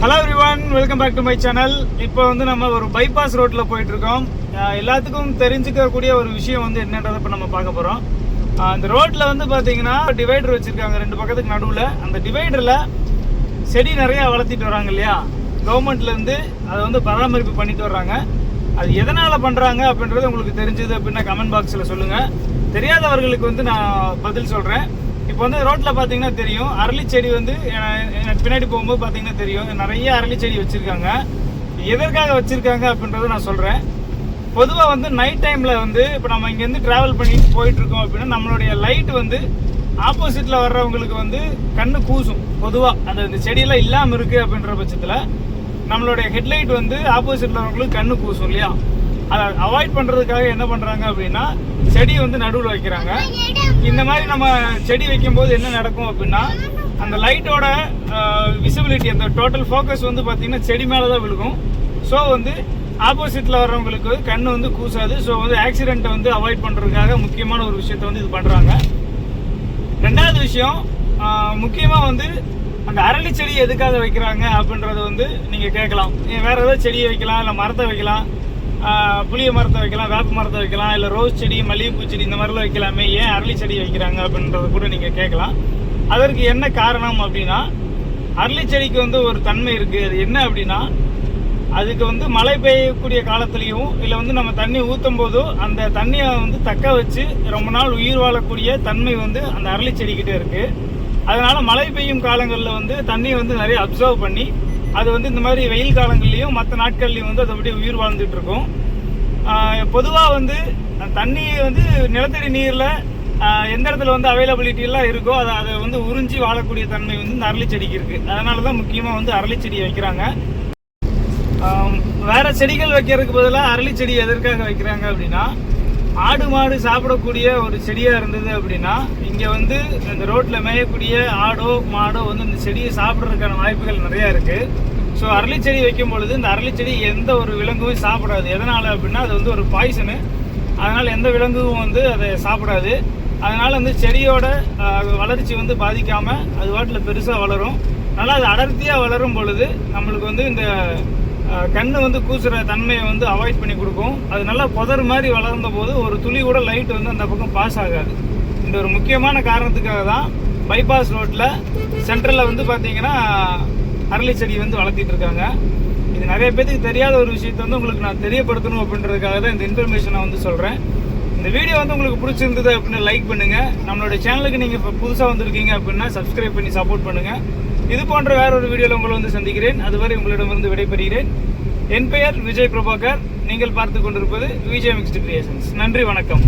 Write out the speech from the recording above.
Hello everyone welcome back to my channel இப்போ வந்து நம்ம ஒரு பைபாஸ் ரோட்டில் போயிட்டுருக்கோம். எல்லாத்துக்கும் தெரிஞ்சுக்கக்கூடிய ஒரு விஷயம் வந்து என்னன்றதை இப்போ நம்ம பார்க்க போகிறோம் அந்த ரோட்டில் வந்து பார்த்தீங்கன்னா டிவைடர் வச்சுருக்காங்க ரெண்டு பக்கத்துக்கு நடுவில். அந்த டிவைடரில் செடி நிறையா வளர்த்திட்டு வராங்க இல்லையா? கவர்மெண்ட்லேருந்து அதை வந்து பராமரிப்பு பண்ணிட்டு வர்றாங்க. அது எதனால் பண்ணுறாங்க அப்படின்றது உங்களுக்கு தெரிஞ்சது அப்படின்னா கமெண்ட் பாக்ஸில் சொல்லுங்கள் தெரியாதவர்களுக்கு வந்து நான் பதில் சொல்கிறேன் இப்போ வந்து ரோட்டில் பார்த்தீங்கன்னா தெரியும். அரளி செடி வந்து எனக்கு பின்னாடி போகும்போது பார்த்தீங்கன்னா தெரியும். நிறைய அரளி செடி வச்சுருக்காங்க. எதற்காக வச்சுருக்காங்க அப்படின்றத நான் சொல்கிறேன் பொதுவாக வந்து நைட் டைமில் வந்து இப்போ நம்ம இங்கேருந்து ட்ராவல் பண்ணிட்டு போயிட்டுருக்கோம் அப்படின்னா நம்மளுடைய லைட் வந்து ஆப்போசிட்டில் வர்றவங்களுக்கு வந்து கண்ணு கூசும். பொதுவாக அந்த இந்த செடியெல்லாம் இல்லாமல் இருக்குது அப்படின்ற பட்சத்தில் நம்மளுடைய ஹெட்லைட் வந்து ஆப்போசிட்டில் வரவங்களுக்கு கண்ணு கூசும் இல்லையா? அதை அவாய்ட் பண்ணுறதுக்காக என்ன பண்ணுறாங்க அப்படின்னா செடி வந்து நடுவில் வைக்கிறாங்க. இந்த மாதிரி நம்ம செடி வைக்கும்போது என்ன நடக்கும் அப்படின்னா அந்த லைட்டோட விசிபிலிட்டி அந்த டோட்டல் ஃபோக்கஸ் வந்து பார்த்தீங்கன்னா செடி மேலே தான் விழுகும். ஸோ வந்து ஆப்போசிட்டில் வர்றவங்களுக்கு கண் வந்து கூசாது. ஸோ வந்து ஆக்சிடெண்ட்டை வந்து அவாய்ட் பண்ணுறதுக்காக முக்கியமான ஒரு விஷயத்த வந்து இது பண்ணுறாங்க ரெண்டாவது விஷயம் முக்கியமாக வந்து அந்த அரளி செடி எதுக்காக வைக்கிறாங்க அப்படின்றத வந்து நீங்கள் கேட்கலாம். வேறு ஏதாவது செடியை வைக்கலாம் இல்லை மரத்தை வைக்கலாம். புளிய மரத்தை வைக்கலாம் வேப்ப மரத்தை வைக்கலாம் இல்லை ரோஸ் செடி மல்லிகைப்பூ செடி இந்த மாதிரிலாம் வைக்கலாமே. ஏன் அரளி செடி வைக்கிறாங்க அப்படின்றத கூட நீங்கள் கேட்கலாம். அதற்கு என்ன காரணம் அப்படின்னா அரளி செடிக்கு வந்து ஒரு தன்மை இருக்குது அது என்ன அப்படின்னா அதுக்கு வந்து மழை பெய்யக்கூடிய காலத்துலேயும் இல்லை வந்து நம்ம தண்ணி ஊற்றும் போதோ அந்த தண்ணியை வந்து தக்க வச்சு ரொம்ப நாள் உயிர் வாழக்கூடிய தன்மை வந்து அந்த அரளி செடிக்கிட்டே இருக்குது அதனால் மழை பெய்யும் காலங்களில் வந்து தண்ணியை வந்து நிறைய அப்சர்வ் பண்ணி அது வந்து இந்த மாதிரி வெயில் காலங்கள்லையும் மற்ற நாட்கள்லையும் வந்து அது அப்படியே உயிர் வாழ்ந்துட்டு இருக்கும். பொதுவாக வந்து அந்த தண்ணி வந்து நிலத்தடி நீரில் எந்த இடத்துல வந்து அவைலபிலிட்டி எல்லாம் இருக்கோ அதை அதை வந்து உறிஞ்சி வாழக்கூடிய தன்மை வந்து இந்த அரளி செடிக்கு இருக்குது அதனால தான் முக்கியமாக வந்து அரளி செடியை வைக்கிறாங்க. வேறு வேற செடிகள் வைக்கிறதுக்கு பதிலாக அரளி செடி எதற்காக வைக்கிறாங்க அப்படின்னா ஆடு மாடு சாப்பிடக்கூடிய ஒரு செடியாக இருந்தது அப்படின்னா இங்கே வந்து இந்த ரோட்டில் மேயக்கூடிய ஆடோ மாடோ வந்து இந்த செடியை சாப்பிட்றதுக்கான வாய்ப்புகள் நிறையா இருக்குது ஸோ அரளி செடி வைக்கும் பொழுது இந்த அரளி செடி எந்த ஒரு விலங்கும் சாப்பிடாது. எதனால் அப்படின்னா அது வந்து ஒரு பாய்சனு அதனால் எந்த விலங்கும் வந்து அதை சாப்பிடாது. அதனால் வந்து செடியோட வளர்ச்சி வந்து பாதிக்காமல் அது வாட்டில் பெருசாக வளரும். நல்லா அது அடர்த்தியாக வளரும் பொழுது நம்மளுக்கு வந்து இந்த கண்ணு வந்து கூசுகிற தன்மையை வந்து அவாய்ட் பண்ணி கொடுக்கும். அது நல்லா புதர் மாதிரி வளர்ந்த போது ஒரு துளி கூட லைட் வந்து அந்த பக்கம் பாஸ் ஆகாது. இந்த ஒரு முக்கியமான காரணத்துக்காக தான் பைபாஸ் ரோட்டில் சென்ட்ரலில் வந்து பார்த்தீங்கன்னா அரளி செடி வந்து வளர்த்திட்டு இருக்காங்க. இது நிறைய பேத்துக்கு தெரியாத ஒரு விஷயத்தை வந்து உங்களுக்கு நான் தெரியப்படுத்தணும் அப்படின்றதுக்காக தான் இந்த இன்ஃபர்மேஷனை வந்து சொல்கிறேன் இந்த வீடியோ வந்து உங்களுக்கு பிடிச்சிருந்தது அப்படின்னு லைக் பண்ணுங்கள் நம்மளோட சேனலுக்கு நீங்கள் இப்போ புதுசாக வந்திருக்கீங்க அப்படின்னா சப்ஸ்கிரைப் பண்ணி சப்போர்ட் பண்ணுங்கள் இது போன்ற வேற ஒரு வீடியோவில் உங்களை வந்து சந்திக்கிறேன். அதுவரை உங்களிடமிருந்து விடைபெறுகிறேன். என் பெயர் விஜய் பிரபாகர். நீங்கள் பார்த்து கொண்டிருப்பது விஜய் மிக்ஸ்டு கிரியேஷன்ஸ் நன்றி வணக்கம்.